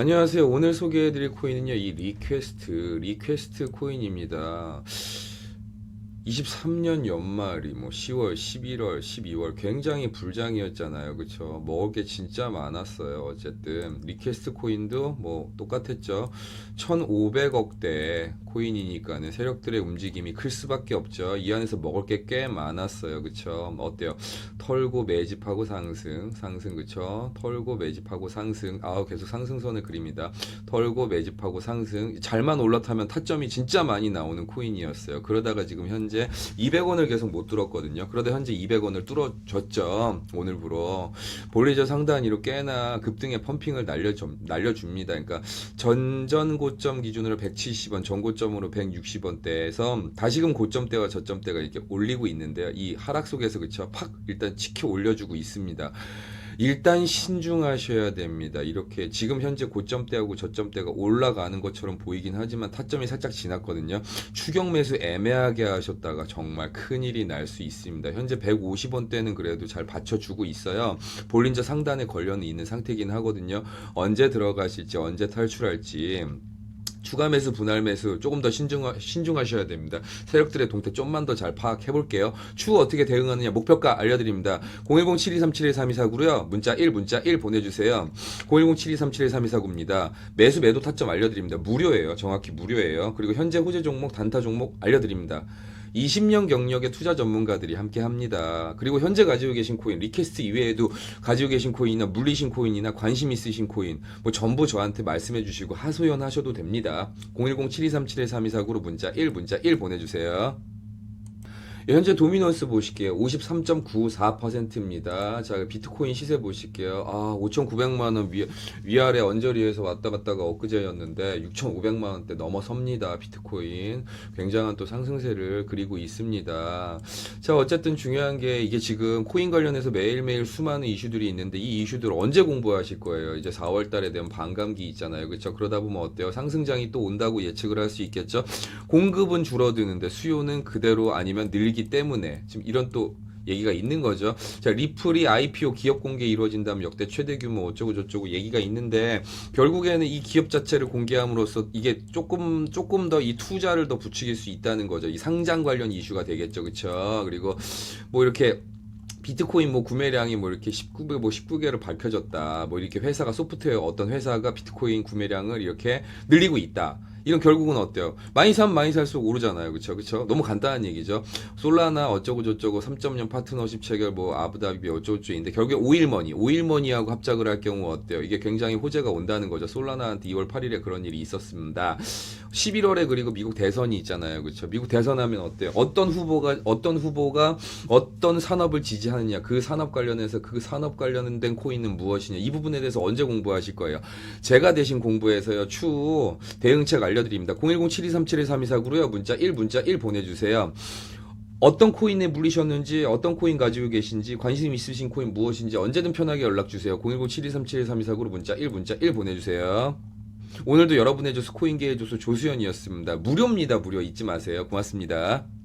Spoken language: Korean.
안녕하세요. 오늘 소개해드릴 코인은요, 이 리퀘스트, 리퀘스트 코인입니다. 23년 연말이 뭐 10월, 11월, 12월 굉장히 불장이었잖아요. 그쵸? 먹을 게 진짜 많았어요. 어쨌든. 리퀘스트 코인도 뭐 똑같았죠. 1,500억대 코인이니까는 세력들의 움직임이 클 수밖에 없죠. 이 안에서 먹을 게 꽤 많았어요. 그쵸? 어때요? 털고 매집하고 상승, 상승, 그쵸? 털고 매집하고 상승. 아우, 계속 상승선을 그립니다. 털고 매집하고 상승. 잘만 올라타면 타점이 진짜 많이 나오는 코인이었어요. 그러다가 지금 현재 200원을 계속 못 뚫었거든요. 그러다 현재 200원을 뚫어줬죠. 오늘부로. 볼리저 상단위로 꽤나 급등의 펌핑을 날려줍, 날려줍니다. 그러니까 전전 고점 기준으로 170원, 전 고점으로 160원대에서 다시금 고점대와 저점대가 이렇게 올리고 있는데요. 이 하락 속에서 그쵸? 팍 일단 지켜 올려주고 있습니다. 일단 신중하셔야 됩니다. 이렇게 지금 현재 고점대하고 저점대가 올라가는 것처럼 보이긴 하지만 타점이 살짝 지났거든요. 추격 매수 애매하게 하셨다가 정말 큰일이 날 수 있습니다. 현재 150원대는 그래도 잘 받쳐주고 있어요. 볼린저 상단에 걸려는 있는 상태이긴 하거든요. 언제 들어가실지 언제 탈출할지 추가 매수, 분할 매수 조금 더 신중하, 신중하셔야 됩니다. 세력들의 동태 좀만 더 잘 파악해 볼게요. 추후 어떻게 대응하느냐 목표가 알려드립니다. 010-7237-3249고요. 문자 1, 문자 1 보내주세요. 010-7237-3249입니다. 매수, 매도 타점 알려드립니다. 무료예요. 정확히 무료예요. 그리고 현재 호재 종목, 단타 종목 알려드립니다. 20년 경력의 투자 전문가들이 함께 합니다. 그리고 현재 가지고 계신 코인, 리퀘스트 이외에도 가지고 계신 코인이나 물리신 코인이나 관심 있으신 코인, 뭐 전부 저한테 말씀해 주시고 하소연 하셔도 됩니다. 010-7237-3249로 문자 1, 문자 1 보내주세요. 예, 현재 도미넌스 보실게요. 53.94%입니다. 자, 비트코인 시세 보실게요. 아, 5,900만 원 위, 위아래 언저리에서 왔다 갔다가 엊그제였는데 6,500만 원대 넘어섭니다. 비트코인. 굉장한 또 상승세를 그리고 있습니다. 자, 어쨌든 중요한 게 이게 지금 코인 관련해서 매일매일 수많은 이슈들이 있는데 이 이슈들 언제 공부하실 거예요? 이제 4월 달에 되면 반감기 있잖아요. 그렇죠? 그러다 보면 어때요? 상승장이 또 온다고 예측을 할 수 있겠죠? 공급은 줄어드는데 수요는 그대로 아니면 늘기 때문에 지금 이런 또 얘기가 있는 거죠. 자, 리플이 IPO 기업 공개 이루어진다면 역대 최대 규모 어쩌고 저쩌고 얘기가 있는데 결국에는 이 기업 자체를 공개함으로써 이게 조금 조금 더 이 투자를 더 부추길 수 있다는 거죠. 이 상장 관련 이슈가 되겠죠. 그렇죠? 그리고 뭐 이렇게 비트코인 뭐 구매량이 뭐 이렇게 19개 뭐 19개를 밝혀졌다. 뭐 이렇게 회사가 소프트웨어 어떤 회사가 비트코인 구매량을 이렇게 늘리고 있다. 이런 결국은 어때요? 많이 사면 많이 살수록 오르잖아요. 그쵸? 그쵸? 너무 간단한 얘기죠. 솔라나 어쩌고 저쩌고 3.0 파트너십 체결 뭐 아부다비 어쩌고 저쩌고인데 결국에 오일머니, 오일머니하고 합작을 할 경우 어때요? 이게 굉장히 호재가 온다는 거죠. 솔라나한테 2월 8일에 그런 일이 있었습니다. 11월에 그리고 미국 대선이 있잖아요. 그쵸? 미국 대선하면 어때요? 어떤 후보가 어떤 후보가 어떤 산업을 지지하느냐, 그 산업 관련해서 그 산업 관련된 코인은 무엇이냐, 이 부분에 대해서 언제 공부하실 거예요? 제가 대신 공부해서요, 추후 대응책 알려 드립니다. 010-7237-3249로요, 문자 1, 문자 1 보내주세요. 어떤 코인에 물리셨는지, 어떤 코인 가지고 계신지, 관심 있으신 코인 무엇인지 언제든 편하게 연락주세요. 010-7237-3249로 문자 1, 문자 1 보내주세요. 오늘도 여러분의 조수 코인계의 조수 조수연이었습니다. 무료입니다, 무료. 잊지 마세요. 고맙습니다.